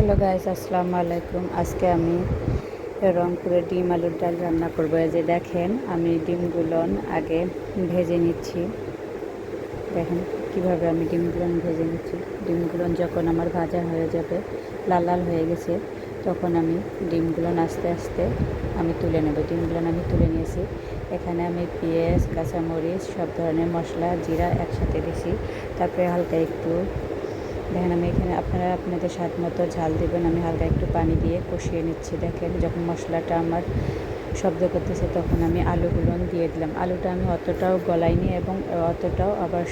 Hello guys, আসসালামু আলাইকুম। আজকে আমি রংপুরের ডিম আলুর ডাল রান্না করব। যে দেখেন, আমি ডিমগুলো আগে ভেজে নিচ্ছি। দেখেন কীভাবে আমি ডিমগুলো ভেজে নিচ্ছি। ডিমগুলো যখন আমার ভাজা হয়ে যাবে, লাল লাল হয়ে গেছে, তখন আমি ডিমগুলো আস্তে আস্তে আমি তুলে নেব। ডিমগুলো আমি তুলে নিয়েছি। এখানে আমি পেঁয়াজ, কাঁচামরিচ, সব ধরনের মশলা, জিরা একসাথে দিছি। তারপরে হালকা একটু দেখেন, আমি এখানে আপনারা আপনাদের স্বাদ মতো ঝাল দেবেন। আমি হালকা একটু পানি দিয়ে কষিয়ে নিচ্ছি। দেখেন, যখন মশলাটা আমার শব্দ করতেছে, তখন আমি আলুগুলো দিয়ে দিলাম। আলুটা আমি অতটাও গলাইনি এবং অতটাও আবার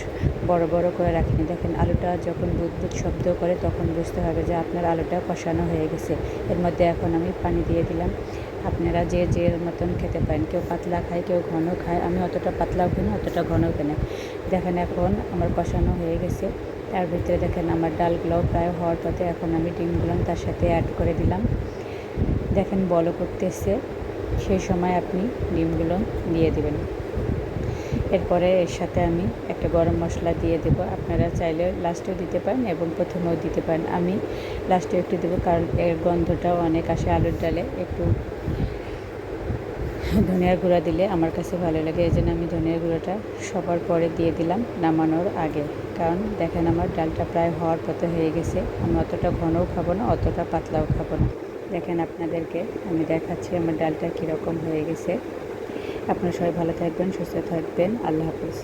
বড় বড় করে রাখিনি। দেখেন, আলুটা যখন বুদবুদ শব্দ করে, তখন বুঝতে হবে যে আপনার আলুটা কষানো হয়ে গেছে। এর মধ্যে এখন আমি পানি দিয়ে দিলাম। আপনারা যে যে মতন খেতে পারেন, কেউ পাতলা খায়, কেউ ঘন খায়। আমি অতটা পাতলাও কিনা অতটা ঘনও কিনা দেখেন, এখন আমার কষানো হয়ে গেছে। তার ভিতরে দেখেন আমার ডালগুলোও প্রায় হওয়ার পথে এখন আমি ডিমগুলো তার সাথে অ্যাড করে দিলাম। দেখেন বলো করতেছে, সেই সময় আপনি ডিমগুলো দিয়ে দেবেন। এরপরে এর সাথে আমি একটা গরম মশলা দিয়ে দেবো। আপনারা চাইলে লাস্টেও দিতে পারেন এবং প্রথমেও দিতে পারেন। আমি লাস্টেও একটু দেবো কারণ এর গন্ধটাও অনেক আসে আলুর ডালে। একটু ধনিয়ার গুঁড়া দিলে আমার কাছে ভালো লাগে, এই জন্য আমি ধনিয়ার গুঁড়োটা সবার পরে দিয়ে দিলাম নামানোর আগে। কারণ দেখেন আমার ডালটা প্রায় হওয়ার পথে হয়ে গেছে, আমি অতটা ঘনও খাব না, অতটা পাতলাও খাব না। দেখেন আপনাদেরকে আমি দেখাচ্ছি আমার ডালটা কীরকম হয়ে গেছে। আপনারা সবাই ভালো থাকবেন, সুস্থ থাকবেন, আল্লাহ হাফিজ।